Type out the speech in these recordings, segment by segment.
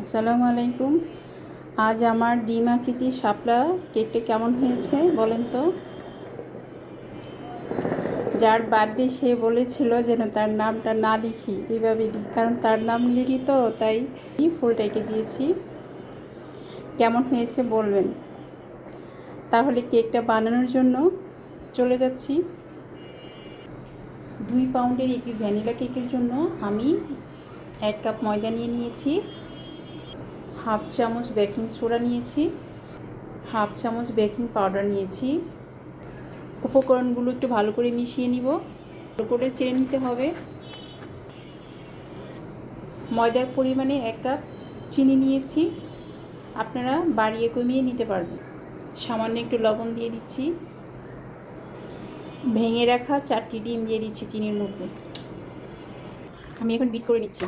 আসসালামু আলাইকুম। আজ আমার ডিম আকৃতির শাপলা কেকটা কেমন হয়েছে বলেন তো? যার বার্থডে সে বলেছিল যেন তার নামটা না লিখি এইভাবে দিই কারণ তার নাম লিখি তো, তাই ফুলটাকে দিয়েছি। কেমন হয়েছে বলবেন? তাহলে কেকটা বানানোর জন্য চলে যাচ্ছি। দুই পাউন্ডের একটি ভ্যানিলা কেকের জন্য আমি এক কাপ ময়দা নিয়ে নিয়েছি। হাফ চামচ বেকিং সোডা নিয়েছি, হাফ চামচ বেকিং পাউডার নিয়েছি। উপকরণগুলো একটু ভালো করে মিশিয়ে নিব, ভালো করে চেড়ে নিতে হবে। ময়দার পরিমাণে এক কাপ চিনি নিয়েছি, আপনারা বাড়িয়ে কমিয়ে নিতে পারবেন। সামান্য একটু লবণ দিয়ে দিচ্ছি। ভেঙে রাখা চারটি ডিম দিয়ে দিচ্ছি চিনির মধ্যে। আমি এখন বিট করে নিচ্ছি।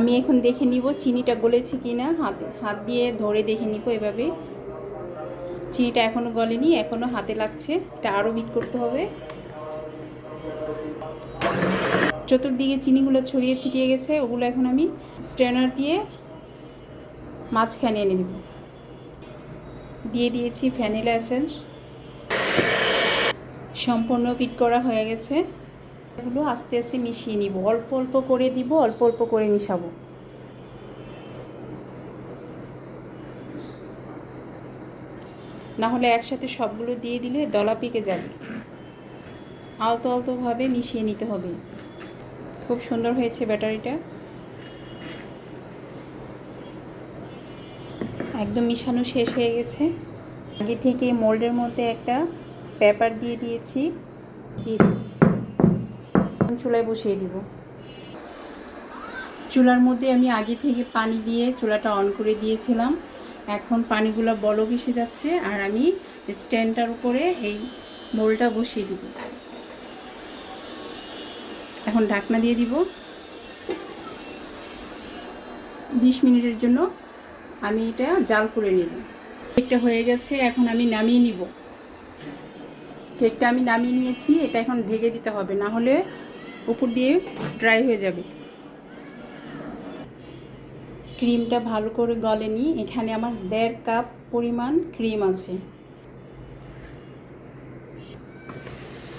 আমি এখন দেখে নিব চিনিটা গলেছে কি না হাতে, হাত দিয়ে ধরে দেখে নিব এভাবে। চিনিটা এখনও গলেনি এখনও হাতে লাগছে। এটা আরও বিট করতে হবে। চতুর্দিকে চিনিগুলো ছড়িয়ে ছিটিয়ে গেছে, ওগুলো এখন আমি স্ট্রেনার দিয়ে মাঝখানে এনে দেব দিয়ে দিয়েছি ভ্যানিলা এসেন্স। সম্পূর্ণ বিট করা হয়ে গেছে। এগুলো আস্তে আস্তে মিশিয়ে নিব। অল্প অল্প করে দিব, অল্প অল্প করে মিশাবো। না হলে একসাথে সবগুলো দিয়ে দিলে দলা পেকে যাবে। আলতো আলতোভাবে মিশিয়ে নিতে হবে। খুব সুন্দর হয়েছে ব্যাটারিটা। একদম মিশানো শেষ হয়ে গেছে। আগে থেকে মোল্ডের মধ্যে একটা পেপার দিয়ে দিয়েছি। দিয়ে চুলায় বসিয়ে দিব। চুলার মধ্যে আমি আগে থেকে পানি দিয়ে চুলাটা অন করে দিয়েছিলাম। এখন পানিগুলো বলক এসে যাচ্ছে আর আমি স্ট্যান্ডটার উপরে এই মোলটা বসিয়ে দিব। এখন ঢাকনা দিয়ে দিব। বিশ মিনিটের জন্য আমি এটা জাল করে নিব। কেকটা হয়ে গেছে, এখন আমি নামিয়ে নিব। কেকটা আমি নামিয়ে নিয়েছি, এটা এখন ঢেকে দিতে হবে। না হলে উপর দিয়ে ড্রাই হয়ে যাবে। ক্রিমটা ভালো করে গলেনি এখানে আমার দেড় কাপ পরিমাণ ক্রিম আছে।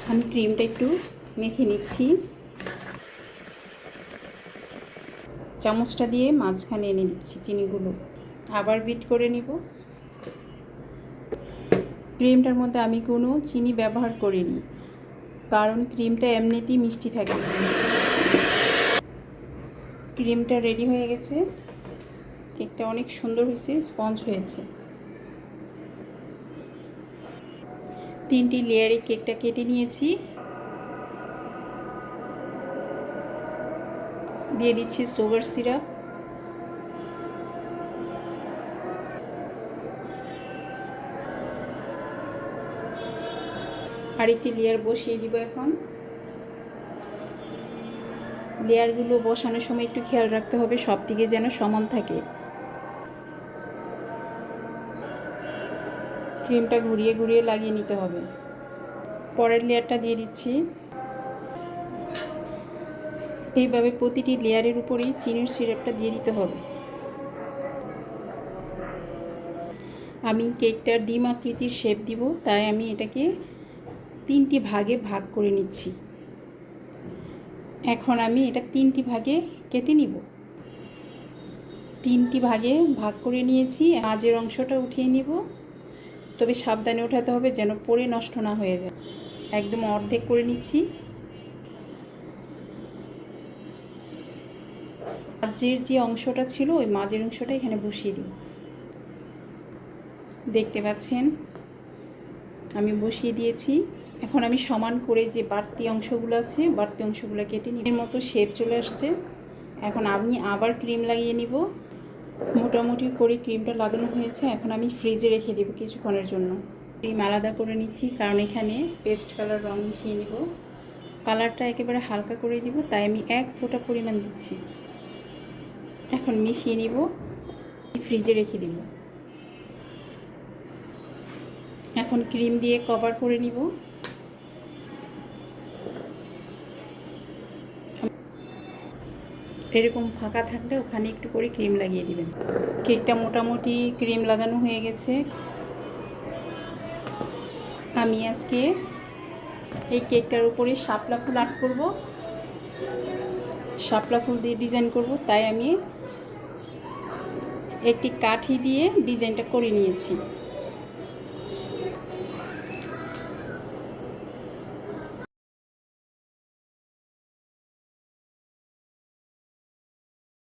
আমি ক্রিমটা একটু মেখে নিচ্ছি। চামচটা দিয়ে মাঝখানে এনে নিচ্ছি চিনিগুলো। আবার বিট করে নিব। ক্রিমটার মধ্যে আমি কোনো চিনি ব্যবহার করিনি। কারণ ক্রিমটা এমনিতেই মিষ্টি থাকে। ক্রিমটা রেডি হয়ে গেছে। কেকটা অনেক সুন্দর হয়েছে, স্পঞ্জ হয়েছে। তিনটি লেয়ারে কেকটা কেটে নিয়েছি। দিয়ে দিচ্ছি সুগার সিরাপ। আরেকটি লেয়ার বসিয়ে দিব এখন। লেয়ারগুলো বসানোর সময় একটু খেয়াল রাখতে হবে, সব দিকে যেন সমান থাকে। ক্রিমটা ঘুরিয়ে ঘুরিয়ে লাগিয়ে নিতে হবে। পরের লেয়ারটা দিয়ে দিচ্ছি। এইভাবে প্রতিটি লেয়ারের উপরেই চিনির সিরাপটা দিয়ে দিতে হবে। আমি কেকটা ডিম আকৃতির শেপ দিব, তাই আমি এটাকে তিনটি ভাগে ভাগ করে নিচ্ছি। এখন আমি এটা তিনটি ভাগে কেটে নিব। তিনটি ভাগে ভাগ করে নিয়েছি, মাঝের অংশটা উঠিয়ে নিব। তবে সাবধানে ওঠাতে হবে যেন পরে নষ্ট না হয়ে যায়। একদম অর্ধেক করে নিচ্ছি। মাঝের যে অংশটা ছিল, ওই মাঝের অংশটা এখানে বসিয়ে দিই দেখতে পাচ্ছেন? আমি বসিয়ে দিয়েছি। এখন আমি সমান করে যে বাড়তি অংশগুলো আছে, বাড়তি অংশগুলো কেটে নিই এর মতো শেপ চলে আসছে। এখন আমি আবার ক্রিম লাগিয়ে নিব। মোটামুটি করে ক্রিমটা লাগানো হয়েছে। এখন আমি ফ্রিজে রেখে দেবো কিছুক্ষণের জন্য। ক্রিম আলাদা করে নিচ্ছি, কারণ এখানে পেস্ট কালার রং মিশিয়ে নিব। কালারটা একেবারে হালকা করে দিব, তাই আমি এক ফোঁটা পরিমাণ দিচ্ছি। এখন মিশিয়ে নিব ফ্রিজে রেখে দিব। এখন ক্রিম দিয়ে কভার করে নিব। এরকম ফাঁকা থাকলে ওখানে একটু করে ক্রিম লাগিয়ে দিবেন। কেকটা মোটামুটি ক্রিম লাগানো হয়ে গেছে। আমি আজকে এই কেকটার উপরে শাপলা ফুল আর্ট করব। শাপলা ফুল দিয়ে ডিজাইন করব, তাই আমি একটি কাঠি দিয়ে ডিজাইনটা করে নিয়েছি।